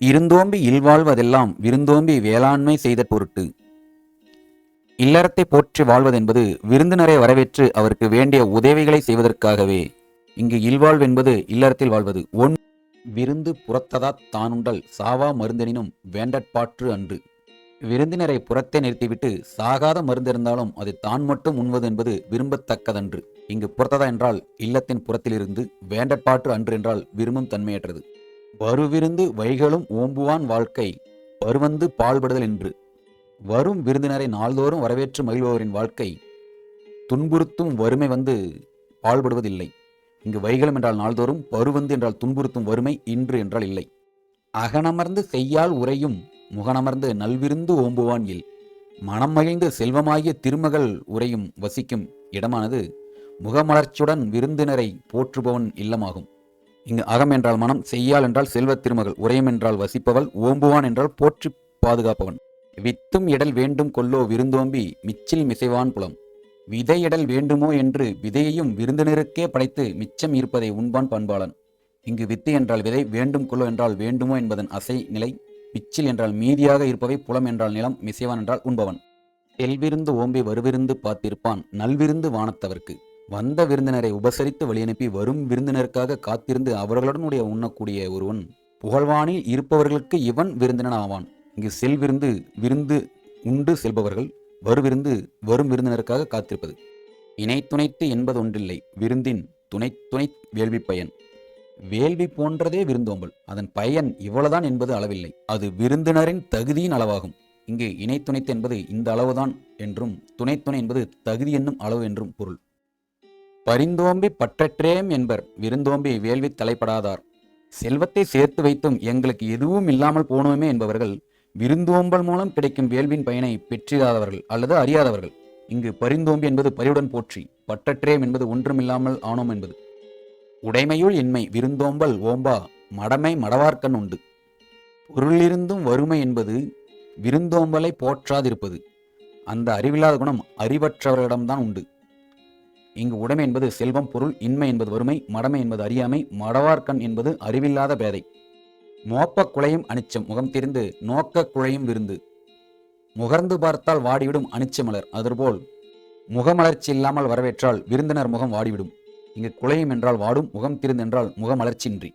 இருந்தோம்பி இல்வாழ்வதெல்லாம் விருந்தோம்பி வேளாண்மை செய்த பொருட்டு. இல்லறத்தை போற்றி வாழ்வதென்பது விருந்தினரை வரவேற்று அவருக்கு வேண்டிய உதவிகளை செய்வதற்காகவே. இங்கு இல்வாழ்வென்பது இல்லறத்தில் வாழ்வது. ஒன் விருந்து புறத்ததா தானுண்டல் சாவா மருந்தெனினும் வேண்டற்பாற்று அன்று. விருந்தினரை புறத்தே நிறுத்திவிட்டு சாகாத மருந்திருந்தாலும் அதை தான் மட்டும் உண்வது என்பது விரும்பத்தக்கதன்று. இங்கு புறத்ததா என்றால் இல்லத்தின் புறத்திலிருந்து வேண்டற்பாற்று அன்று என்றால் விரும்பும் தன்மையற்றது. வருவிருந்து வைகளும் ஓம்புவான் வாழ்க்கை வருவந்து பாழ்படுதல் என்று. வரும் விருந்தினரை நாள்தோறும் வரவேற்று மகிழ்பவரின் வாழ்க்கை துன்புறுத்தும் வறுமை வந்து பாழ்படுவதில்லை. இங்கு வைகளும் என்றால் நாள்தோறும் பருவந்து என்றால் துன்புறுத்தும் வறுமை இன்று என்றால் இல்லை. அகனமர்ந்து செய்யால் உரையும் முகனமர்ந்து நல்விருந்து ஓம்புவான் இல். மனம் மகிழ்ந்து செல்வமாகிய திருமகள் உரையும் வசிக்கும் இடமானது முகமலர்ச்சியுடன் விருந்தினரை போற்றுபவன் இல்லமாகும். இங்கு அகம் என்றால் மனம் செய்யால் என்றால் செல்வ திருமகள் உரையும் என்றால் வசிப்பவள் ஓம்புவான் என்றால் போற்றி பாதுகாப்பவன். வித்தும் இடல் வேண்டும் கொல்லோ விருந்தோம்பி மிச்சில் மிசைவான் புலம். விதையிடல் வேண்டுமோ என்று விதையையும் விருந்தினருக்கே படைத்து மிச்சம் இருப்பதை உண்பான் பண்பாளன். இங்கு வித்து என்றால் விதை வேண்டும் கொல்லோ என்றால் வேண்டுமோ என்பதன் அசை நிலை மிச்சில் என்றால் மீதியாக இருப்பவை புலம் என்றால் நிலம் மிசைவான் என்றால் உண்பவன். செல்விருந்து ஓம்பி வருவிருந்து பார்த்திருப்பான் நல்விருந்து வானத்தவர்க்கு. வந்த விருந்தினரை உபசரித்து வழியனுப்பி வரும் விருந்தினருக்காக காத்திருந்து அவர்களுடனுடைய உண்ணக்கூடிய ஒருவன் புகழ்வானில் இருப்பவர்களுக்கு இவன் விருந்தினன் ஆவான் இங்கு செல்விருந்து விருந்து உண்டு செல்பவர்கள் வருவிருந்து வரும் விருந்தினருக்காக காத்திருப்பது. இணை துணைத்து என்பதொன்றில்லை விருந்தின் துணை துணை வேள்வி பயன். வேள்வி போன்றதே விருந்தோம்பல். அதன் பயன் இவ்வளவுதான் என்பது அளவில்லை. அது விருந்தினரின் தகுதியின் அளவாகும். இங்கு இணை துணைத்து என்பது இந்த அளவுதான் என்றும் துணை துணை என்பது தகுதி என்னும் அளவு என்றும் பொருள். பரிந்தோம்பி பற்றற்றேம் என்பர் விருந்தோம்பி வேள்வி தலைப்படாதார். செல்வத்தை சேர்த்து வைத்தும் எங்களுக்கு எதுவும் இல்லாமல் போனோமே என்பவர்கள் விருந்தோம்பல் மூலம் கிடைக்கும் வேள்வின் பயனை பெற்றிராதவர்கள் அல்லது அறியாதவர்கள். இங்கு பரிந்தோம்பி என்பது பரிவுடன் போற்றி பற்றற்றேம் என்பது ஒன்றுமில்லாமல் ஆனோம் என்பது. உடைமையுள் இன்மை விருந்தோம்பல் ஓம்பா மடமை மடவார்க்கண் உண்டு. பொருளிருந்தும் வறுமை என்பது விருந்தோம்பலை போற்றாதிருப்பது. அந்த அறிவில்லாத குணம் அறிவற்றவர்களிடம்தான் உண்டு. இங்கு உடைமை என்பது செல்வம் பொருள் இன்மை என்பது வறுமை மடமை என்பது அறியாமை மடவார்கண் என்பது அறிவில்லாத பேதை. மோப்பக் குழையும் அனிச்சம் முகம் தெரிந்து நோக்கக் குழையும் விருந்து. முகர்ந்து பார்த்தால் வாடிவிடும் அனிச்ச மலர் அதுபோல் முகமலர்ச்சி இல்லாமல் வரவேற்றால் விருந்தினர் முகம் வாடிவிடும். இங்கு குழையும் என்றால் வாடும் முகம் திருந்து என்றால் முகமலர்ச்சியின்றி.